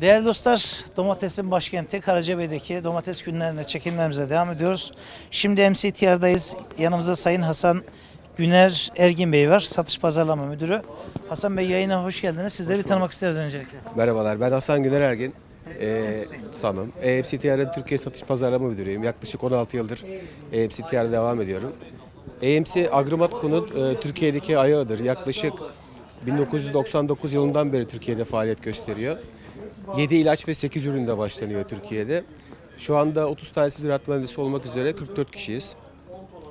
Değerli dostlar, domatesin başkenti Karacabey'deki domates günlerinde çekimlerimize devam ediyoruz. Şimdi MCTR'dayız. Yanımızda Sayın Hasan Güner Ergin Bey var, satış pazarlama müdürü. Hasan Bey yayına hoş geldiniz. Sizleri bir tanımak isteriz öncelikle. Merhabalar, ben Hasan Güner Ergin. Ee, tamam. EMCTR'de Türkiye Satış Pazarlama Müdürüyüm. Yaklaşık 16 yıldır EMCTR'de devam ediyorum. EMC Agrimat Konut e, Türkiye'deki ayağıdır. Yaklaşık 1999 yılından beri Türkiye'de faaliyet gösteriyor. 7 ilaç ve 8 üründe başlanıyor Türkiye'de. Şu anda 30 tane ziraat mühendisi olmak üzere 44 kişiyiz.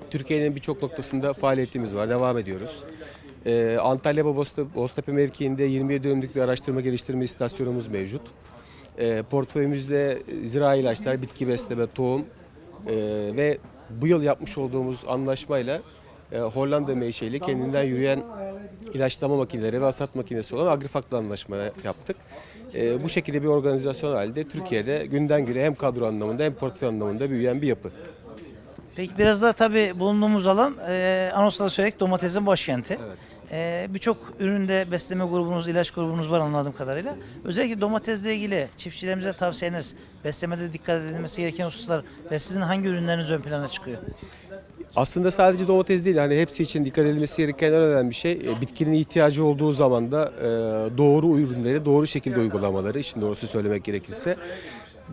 Türkiye'nin birçok noktasında faaliyetimiz var, devam ediyoruz. Ee, Antalya Bozotepe, Boztepe mevkiinde 27 dönümlük bir araştırma geliştirme istasyonumuz mevcut. Ee, portföyümüzde zirai ilaçlar, bitki besleme, tohum ee, ve bu yıl yapmış olduğumuz anlaşmayla e, Hollanda menşeli kendinden yürüyen ilaçlama makineleri ve hasat makinesi olan Agrifak'la anlaşma yaptık. Ee, bu şekilde bir organizasyon halinde Türkiye'de günden güne hem kadro anlamında hem portföy anlamında büyüyen bir yapı. Peki biraz da tabii bulunduğumuz alan e, anonsla da söyledik domatesin başkenti. E, Birçok üründe besleme grubunuz, ilaç grubunuz var anladığım kadarıyla. Özellikle domatesle ilgili çiftçilerimize tavsiyeniz, beslemede dikkat edilmesi gereken hususlar ve sizin hangi ürünleriniz ön plana çıkıyor? Aslında sadece domates değil hani hepsi için dikkat edilmesi gereken en önemli bir şey e, bitkinin ihtiyacı olduğu zaman da e, doğru ürünleri doğru şekilde uygulamaları işin doğrusu söylemek gerekirse.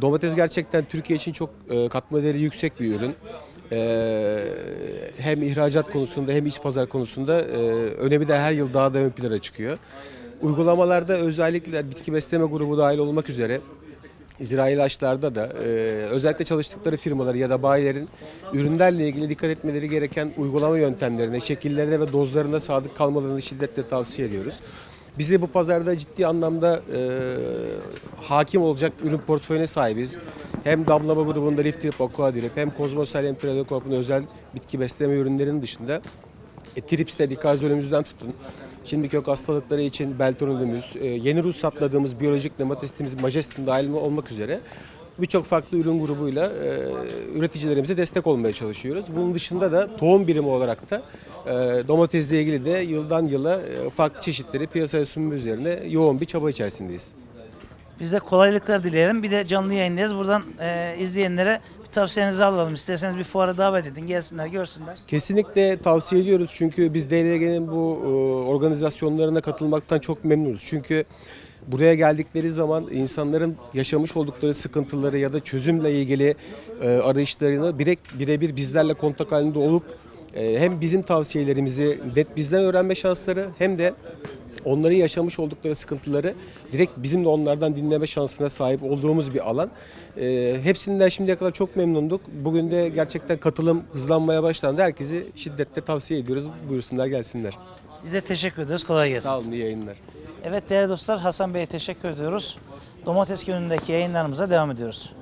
Domates gerçekten Türkiye için çok e, katma değeri yüksek bir ürün. Hem ihracat konusunda hem iç pazar konusunda önemi de her yıl daha da ön plana çıkıyor. Uygulamalarda özellikle bitki besleme grubu dahil olmak üzere Zirai ilaçlarda da e, özellikle çalıştıkları firmaları ya da bayilerin ürünlerle ilgili dikkat etmeleri gereken uygulama yöntemlerine, şekillerine ve dozlarına sadık kalmalarını şiddetle tavsiye ediyoruz. Biz de bu pazarda ciddi anlamda e, hakim olacak ürün portföyüne sahibiz. Hem damlama grubunda Lift Trip, Aquadrip hem Kozmosel hem Predocorp'un özel bitki besleme ürünlerinin dışında e, Trips'te dikazolümüzden tutun. Şimdi kök hastalıkları için beltonülümüz, e, yeni ruhsatladığımız biyolojik nematistimiz majestin dahil olmak üzere birçok farklı ürün grubuyla e, üreticilerimize destek olmaya çalışıyoruz. Bunun dışında da tohum birimi olarak da e, domatesle ilgili de yıldan yıla e, farklı çeşitleri piyasaya sunma üzerine yoğun bir çaba içerisindeyiz. Biz de kolaylıklar dileyelim. Bir de canlı yayındayız. Buradan e, izleyenlere bir tavsiyenizi alalım. İsterseniz bir fuara davet edin. Gelsinler, görsünler. Kesinlikle tavsiye ediyoruz çünkü biz DLG'nin bu e, organizasyonlarına katılmaktan çok memnunuz. Çünkü buraya geldikleri zaman insanların yaşamış oldukları sıkıntıları ya da çözümle ilgili e, arayışlarını birebir bizlerle kontak halinde olup e, hem bizim tavsiyelerimizi net bizden öğrenme şansları hem de onların yaşamış oldukları sıkıntıları direkt bizim de onlardan dinleme şansına sahip olduğumuz bir alan. Ee, hepsinden şimdiye kadar çok memnunduk. Bugün de gerçekten katılım hızlanmaya başlandı. Herkesi şiddetle tavsiye ediyoruz. Buyursunlar gelsinler. Biz de teşekkür ediyoruz. Kolay gelsin. Sağ olun iyi yayınlar. Evet değerli dostlar Hasan Bey'e teşekkür ediyoruz. Domates günündeki yayınlarımıza devam ediyoruz.